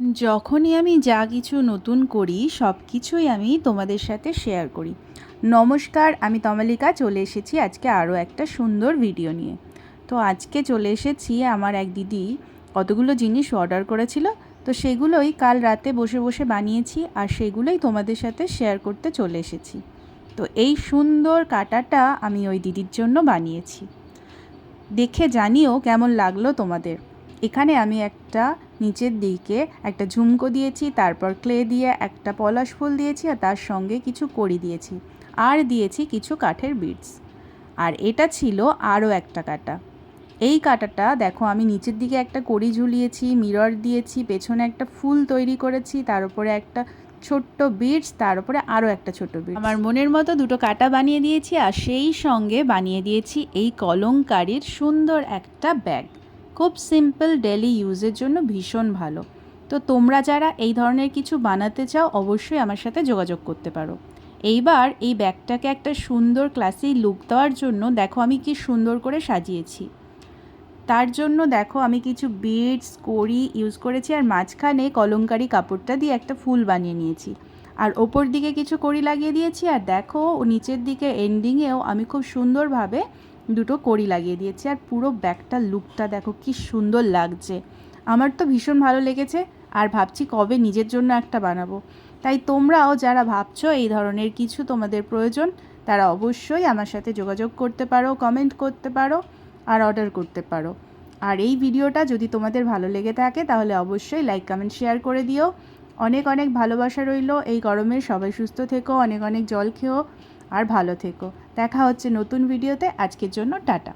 যখনই আমি যা কিছু নতুন করি, সব কিছুই আমি তোমাদের সাথে শেয়ার করি। নমস্কার, আমি তমালিকা, চলে এসেছি আজকে আরও একটা সুন্দর ভিডিও নিয়ে। তো আজকে চলে এসেছি আমার এক দিদি কতগুলো জিনিস অর্ডার করেছিল, তো সেগুলোই কাল রাতে বসে বসে বানিয়েছি আর সেগুলোই তোমাদের সাথে শেয়ার করতে চলে এসেছি। তো এই সুন্দর কাটাটা আমি ওই দিদির জন্য বানিয়েছি। দেখে জানিও কেমন লাগল তোমাদের। এখানে আমি একটা নিচের দিকে একটা ঝুমকো দিয়েছি, তারপর ক্লে দিয়ে একটা পলাশ ফুল দিয়েছি আর তার সঙ্গে কিছু কড়ি দিয়েছি। আর দিয়েছি কিছু কাঠের বিটস। আর এটা ছিল আরও একটা কাটা। এই কাটাটা দেখো আমি নিচের দিকে একটা কড়ি ঝুলিয়েছি, মিরর দিয়েছি, পেছনে একটা ফুল তৈরি করেছি, তার উপরে একটা ছোট্ট বিটস, তার উপরে আরও একটা ছোট্ট বিটস। আমার মনের মতো দুটো কাটা বানিয়ে দিয়েছি আর সেই সঙ্গে বানিয়ে দিয়েছি এই কলঙ্কারির সুন্দর একটা ব্যাগ। খুব সিম্পল ডেলি ইউজের জন্য ভীষণ ভালো। তো তোমরা যারা এই ধরনের কিছু বানাতে চাও, অবশ্যই আমার সাথে যোগাযোগ করতে পারো। এইবার এই ব্যাগটাকে একটা সুন্দর ক্লাসি লুক দেওয়ার জন্য দেখো আমি কি সুন্দর করে সাজিয়েছি। তার জন্য দেখো আমি কিছু বিডস কড়ি ইউজ করেছি আর মাঝখানে কলমকারি কাপড়টা দিয়ে একটা ফুল বানিয়ে নিয়েছি। আর ওপর দিকে কিছু কড়ি লাগিয়ে দিয়েছি আর দেখো নিচের দিকে এন্ডিংয়েও আমি খুব সুন্দরভাবে দুটো কড়ি লাগিয়ে দিয়েছি আর পুরো ব্যাগটার লুকটা দেখো কি সুন্দর লাগছে। আমার তো ভীষণ ভালো লেগেছে, আর ভাবছি কবে নিজের জন্য একটা বানাবো। তাই তোমরাও যারা ভাবছ এই ধরনের কিছু তোমাদের প্রয়োজন, তারা অবশ্যই আমার সাথে যোগাযোগ করতে পারো কমেন্ট করতে পারো, আর অর্ডার করতে পারো। আর এই ভিডিওটা যদি তোমাদের ভালো লেগে থাকে, তাহলে অবশ্যই লাইক কমেন্ট শেয়ার করে দিও। অনেক অনেক ভালোবাসা রইল এই গরমে, সবাই সুস্থ থেকো, অনেক অনেক জল খেও। আর ভালো থেকো। দেখা হচ্ছে নতুন ভিডিওতে। আজকের জন্য টাটা।